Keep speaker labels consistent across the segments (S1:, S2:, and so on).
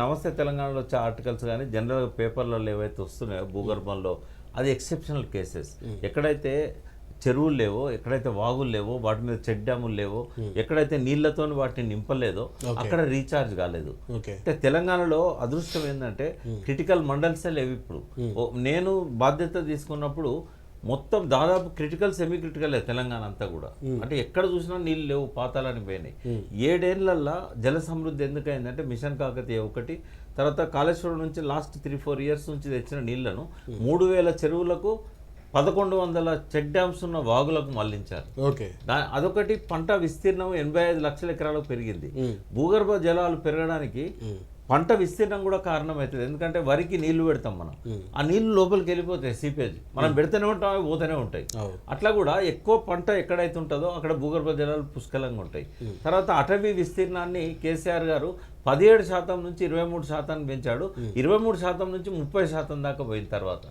S1: నమస్తే తెలంగాణలో వచ్చే ఆర్టికల్స్ కానీ జనరల్ పేపర్లలో ఏవైతే వస్తున్నాయో భూగర్భంలో అది ఎక్సెప్షనల్ కేసెస్. ఎక్కడైతే చెరువులు లేవో ఎక్కడైతే వాగులు లేవో వాటి మీద చెక్ డ్యాములు లేవో ఎక్కడైతే నీళ్ళతో వాటిని నింపలేదో అక్కడ రీఛార్జ్ కాలేదు. అంటే తెలంగాణలో అదృష్టం ఏంటంటే క్రిటికల్ మండల్సే లేవు ఇప్పుడు? నేను బాధ్యత తీసుకున్నప్పుడు మొత్తం దాదాపు క్రిటికల్ సెమీ క్రిటికల్ తెలంగాణ అంతా కూడా. అంటే ఎక్కడ చూసినా నీళ్ళు లేవు పాతాలని పోయినాయి. ఏడేళ్ళల్లా జల సమృద్ధి ఎందుకైందంటే మిషన్ కాకతీయ ఒకటి తర్వాత కాళేశ్వరం నుంచి లాస్ట్ త్రీ ఫోర్ ఇయర్స్ నుంచి తెచ్చిన నీళ్ళను మూడు వేల చెరువులకు పదకొండు వందల చెక్ డ్యామ్స్ ఉన్న వాగులకు మళ్ళించారు.
S2: ఓకే.
S1: అదొకటి పంట విస్తీర్ణం ఎనభై ఐదు లక్షల ఎకరాలకు పెరిగింది. భూగర్భ జలాలు పెరగడానికి పంట విస్తీర్ణం కూడా కారణమవుతుంది. ఎందుకంటే వరికి నీళ్ళు పెడతాం మనం. ఆ నీళ్ళు లోపలికి వెళ్ళిపోతాయి సీపేజ్. మనం పెడితేనే ఉంటాం పోతూనే ఉంటాయి. అట్లా కూడా ఎక్కువ పంట ఎక్కడైతే ఉంటుందో అక్కడ భూగర్భ జలాలు పుష్కలంగా ఉంటాయి. తర్వాత అటవీ విస్తీర్ణాన్ని కేసీఆర్ గారు పదిహేడు శాతం నుంచి ఇరవై మూడు శాతాన్ని పెంచాడు. ఇరవై మూడు శాతం నుంచి ముప్పై శాతం దాకా పోయిన తర్వాత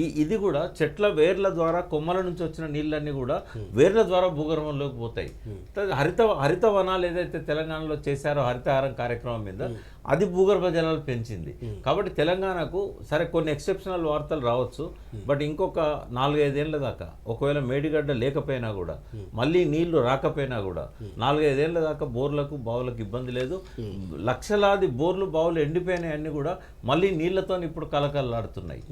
S1: ఈ ఇది కూడా చెట్ల వేర్ల ద్వారా కొమ్మల నుంచి వచ్చిన నీళ్ళన్నీ కూడా వేర్ల ద్వారా భూగర్భంలోకి పోతాయి. తర్వాత హరిత హరిత వనాలు ఏదైతే తెలంగాణలో చేశారో హరితహారం కార్యక్రమం మీద అది భూగర్భ జలాలు పెంచింది. కాబట్టి తెలంగాణకు సరే కొన్ని ఎక్సెప్షనల్ వార్తలు రావచ్చు. బట్ ఇంకొక నాలుగైదేళ్ళ దాకా ఒకవేళ మేడిగడ్డ లేకపోయినా కూడా మళ్ళీ నీళ్ళు రాకపోయినా కూడా నాలుగైదేళ్ళ దాకా బోర్లకు బావులకు ఇబ్బంది లేదు. లక్షలాది బోర్లు బావులు ఎండిపోయినాయి అన్ని కూడా మళ్ళీ నీళ్ళతో ఇప్పుడు కలకలలాడుతున్నాయి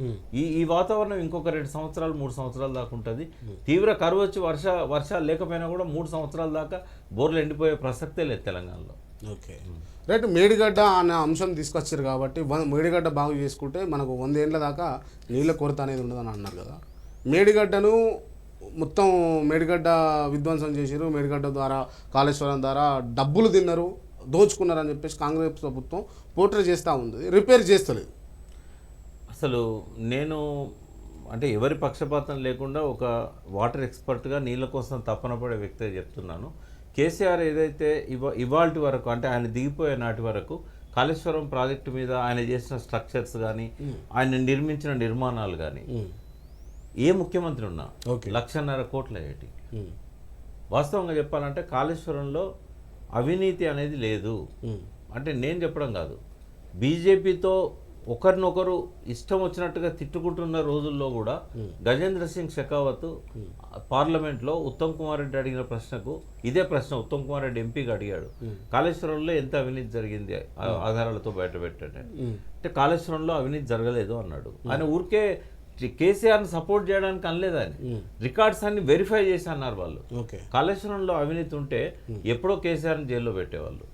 S1: ఈ ఈ వాతావరణం ఇంకొక రెండు సంవత్సరాలు మూడు సంవత్సరాల దాకా ఉంటుంది. తీవ్ర కరువు వచ్చి వర్ష వర్షాలు లేకపోయినా కూడా మూడు సంవత్సరాల దాకా బోర్లు ఎండిపోయే ప్రసక్తే లేదు తెలంగాణలో.
S2: ఓకే. రైట్ మేడిగడ్డ అనే అంశం తీసుకొచ్చారు కాబట్టి మేడిగడ్డ బాగు చేసుకుంటే మనకు వందేళ్ళ దాకా నీళ్ళ కొరత అనేది ఉండదని అన్నారు కదా. మేడిగడ్డను మొత్తం మేడిగడ్డ విధ్వంసం చేశారు మేడిగడ్డ ద్వారా కాళేశ్వరం ద్వారా డబ్బులు తిన్నారు. దోచుకున్నారు అని చెప్పేసి కాంగ్రెస్ ప్రభుత్వం పోర్ట్రే చేస్తూ ఉంది. రిపేర్ చేస్తలేదు.
S1: అసలు నేను అంటే ఎవరి పక్షపాతం లేకుండా ఒక వాటర్ ఎక్స్పర్ట్గా నీళ్ళ కోసం తపన పడే వ్యక్తి చెప్తున్నాను. కేసీఆర్ ఏదైతే ఇవ ఇవాల్టి వరకు అంటే ఆయన దిగిపోయే నాటి వరకు కాళేశ్వరం ప్రాజెక్టు మీద ఆయన చేసిన స్ట్రక్చర్స్ కానీ ఆయన నిర్మించిన నిర్మాణాలు కానీ ఏ ముఖ్యమంత్రి ఉన్నా
S2: ఓకే.
S1: లక్షన్నర కోట్ల ఏటి? వాస్తవంగా చెప్పాలంటే కాళేశ్వరంలో అవినీతి అనేది లేదు. అంటే నేను చెప్పడం కాదు. బీజేపీతో ఒకరినొకరు ఇష్టం వచ్చినట్టుగా తిట్టుకుంటున్న రోజుల్లో కూడా గజేంద్ర సింగ్ షెకావత్ పార్లమెంట్లో ఉత్తమ్ కుమార్ రెడ్డి అడిగిన ప్రశ్నకు ఇదే ప్రశ్న ఉత్తమ్ కుమార్ రెడ్డి ఎంపీగా అడిగాడు. కాళేశ్వరంలో ఎంత అవినీతి జరిగింది? ఆధారాలతో బయటపెట్టాడు అంటే కాళేశ్వరంలో అవినీతి జరగలేదు అన్నాడు. ఆయన ఊరికే కేసీఆర్ని సపోర్ట్ చేయడానికి అనలేదు ఆయన? రికార్డ్స్ అన్ని వెరిఫై చేసి అన్నారు వాళ్ళు.
S2: ఓకే.
S1: కాళేశ్వరంలో అవినీతి ఉంటే ఎప్పుడో కేసీఆర్ని జైల్లో పెట్టేవాళ్ళు.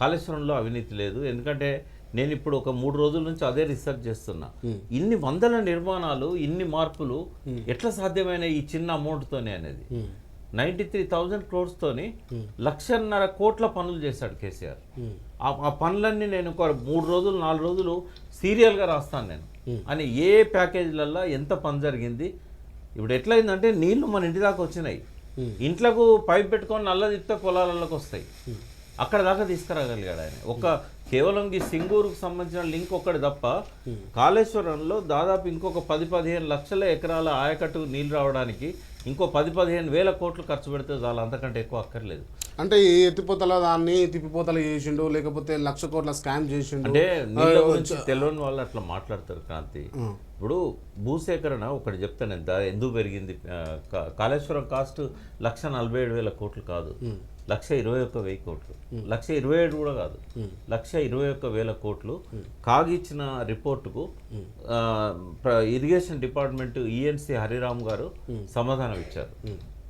S1: కాళేశ్వరంలో అవినీతి లేదు. ఎందుకంటే నేను ఇప్పుడు ఒక మూడు రోజుల నుంచి అదే రీసెర్చ్ చేస్తున్నా. ఇన్ని వందల నిర్మాణాలు ఇన్ని మార్పులు ఎట్లా సాధ్యమైన ఈ చిన్న అమౌంట్తోనే అనేది? నైంటీ త్రీ థౌజండ్ క్రోర్స్తోని లక్షన్నర కోట్ల పనులు చేశాడు కేసీఆర్. ఆ- పనులన్నీ నేను ఒక మూడు రోజులు నాలుగు రోజులు సీరియల్గా రాస్తాను నేను. అని ఏ ప్యాకేజీలల్లో ఎంత పని జరిగింది ఇప్పుడు ఎట్లయిందంటే నీళ్ళు మన ఇంటి దాకా వచ్చినాయి. ఇంట్లకు పైప్ పెట్టుకొని నల్ల తిప్పితే పొలాలలోకి వస్తాయి. అక్కడ దాకా తీసుకురాగలిగాడు ఆయన. ఒక కేవలం ఈ సింగూరుకు సంబంధించిన లింక్ ఒక్కటి తప్ప కాళేశ్వరంలో దాదాపు ఇంకొక పది పదిహేను లక్షల ఎకరాల ఆయకట్టుకు నీళ్ళు రావడానికి ఇంకో పది పదిహేను వేల కోట్లు ఖర్చు పెడితే చాలా అంతకంటే ఎక్కువ అక్కర్లేదు.
S2: అంటే ఈ ఎత్తిపోతల దాన్ని తిప్పిపోతలు చేసిండు లేకపోతే లక్ష కోట్ల స్కామ్ చేసిండు.
S1: అంటే తెలియని వాళ్ళు అట్లా మాట్లాడతారు క్రాంతి. ఇప్పుడు భూసేకరణ ఒకటి చెప్తాను ఎందుకు పెరిగింది? కాళేశ్వరం కాస్ట్ లక్ష నలభై ఏడు వేల కోట్లు కాదు. లక్ష ఇరవై ఒక్క వెయ్యి కోట్లు. లక్ష ఇరవై ఏడు కూడా కాదు. లక్ష ఇరవై ఒక్క వేల కోట్లు కాగిచ్చిన రిపోర్టుకు ఇరిగేషన్ డిపార్ట్మెంట్ ఈఎన్సి హరిరామ్ గారు సమాధానం ఇచ్చారు.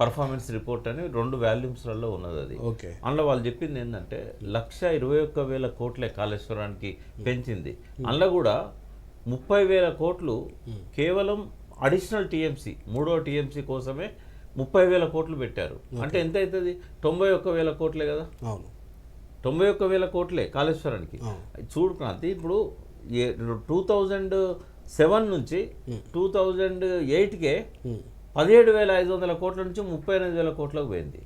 S1: పర్ఫార్మెన్స్ రిపోర్ట్ అని రెండు వాల్యూమ్స్లలో ఉన్నది అది.
S2: ఓకే.
S1: అందులో వాళ్ళు చెప్పింది ఏంటంటే లక్ష ఇరవై ఒక్క వేల కోట్లే కాళేశ్వరానికి పెంచింది. అందులో కూడా ముప్పై వేల కోట్లు కేవలం అడిషనల్ టీఎంసీ మూడో టీఎంసీ కోసమే ముప్పై వేల కోట్లు పెట్టారు. అంటే ఎంత అవుతుంది తొంభై ఒక్క వేల కోట్లే కదా?
S2: అవును.
S1: తొంభై ఒక్క వేల కోట్లే కాళేశ్వరానికి. చూడు క్రాంతి ఇప్పుడు టూ థౌజండ్ సెవెన్ నుంచి టూ థౌజండ్ ఎయిట్కే పదిహేడు వేల ఐదు వందల కోట్ల నుంచి ముప్పై ఎనిమిది వేల కోట్లకు పోయింది.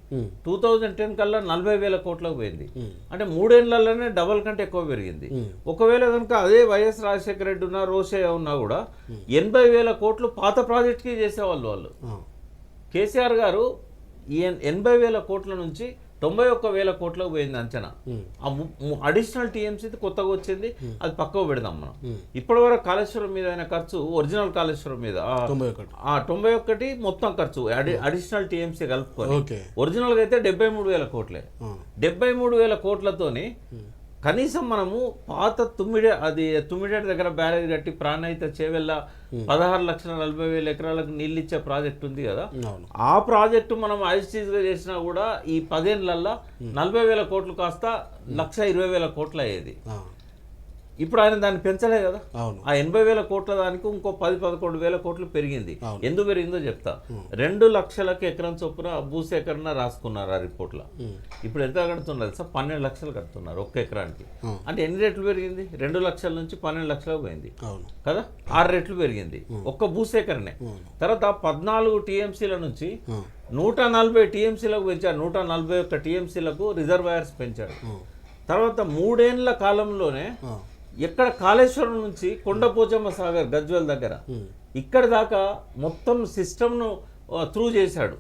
S1: టూ థౌజండ్ టెన్ కల్లా నలభై వేల కోట్లకు పోయింది. అంటే మూడేళ్ళలోనే డబల్ కంటే ఎక్కువ పెరిగింది. ఒకవేళ కనుక అదే వైఎస్ రాజశేఖర రెడ్డి ఉన్నా రోషే ఉన్నా కూడా ఎనభై వేల కోట్లు పాత ప్రాజెక్ట్కి చేసేవాళ్ళు వాళ్ళు. కేసీఆర్ గారు ఈ ఎన్- ఎనభై వేల కోట్ల నుంచి తొంభై ఒక్క వేల కోట్లకు పోయింది అంచనా. ఆ అడిషనల్ టీఎంసీ కొత్తగా వచ్చింది అది పక్కకు పెడదాం మనం. ఇప్పటి వరకు కాళేశ్వరం మీద అయిన ఖర్చు ఒరిజినల్ కాళేశ్వరం మీద ఆ-
S2: తొంభై ఒకటి
S1: మొత్తం ఖర్చు అడి అడిషనల్ టీఎంసీ కలుపుకొని. ఒరిజినల్గా అయితే డెబ్బై మూడు వేల కోట్లే. డెబ్బై మూడు వేల కోట్లతోని కనీసం మనము పాత తుమ్మిడి అది తుమ్మిడేట దగ్గర బ్యారేజ్ కట్టి ప్రాణహిత చేవెళ్ళ పదహారు లక్షల నలభై వేల ఎకరాలకు నీళ్ళు ఇచ్చే ప్రాజెక్ట్ ఉంది కదా. ఆ ప్రాజెక్టు మనం గా చేసినా కూడా ఈ పదేళ్ళల్లో నలభై వేల కోట్లు కాస్త లక్ష ఇరవై వేల కోట్లు అయ్యేది. ఇప్పుడు ఆయన దాన్ని పెంచలే కదా. ఆ ఎనభై వేల కోట్ల దానికి ఇంకో పది పదకొండు వేల కోట్లు పెరిగింది. ఎందుకు పెరిగిందో చెప్తా. రెండు లక్షలకు ఎకరం చొప్పున భూసేకరణ రాసుకున్నారు ఆ రిపోర్ట్లో. ఇప్పుడు ఎంత కడుతున్నారు సార్ పన్నెండు లక్షలు కడుతున్నారు ఒక్క ఎకరానికి. అంటే ఎన్ని రెట్లు పెరిగింది? రెండు లక్షల నుంచి పన్నెండు లక్షలకు పోయింది. కదా? ఆరు రెట్లు పెరిగింది. ఒక్క భూసేకరణే. తర్వాత పద్నాలుగు టీఎంసీల నుంచి నూట నలభై టీఎంసీలకు పెంచాడు నూట నలభై ఒక్క టీఎంసీలకు రిజర్వాయర్స్ పెంచాడు
S2: ఆ,
S1: తర్వాత మూడేండ్ల కాలంలోనే ఎక్కడ కాళేశ్వరం నుంచి కొండపోచమ్మ సాగర్ గజ్వెల్ దగ్గర ఇక్కడ దాకా మొత్తం సిస్టమ్ను త్రూ చేశాడు.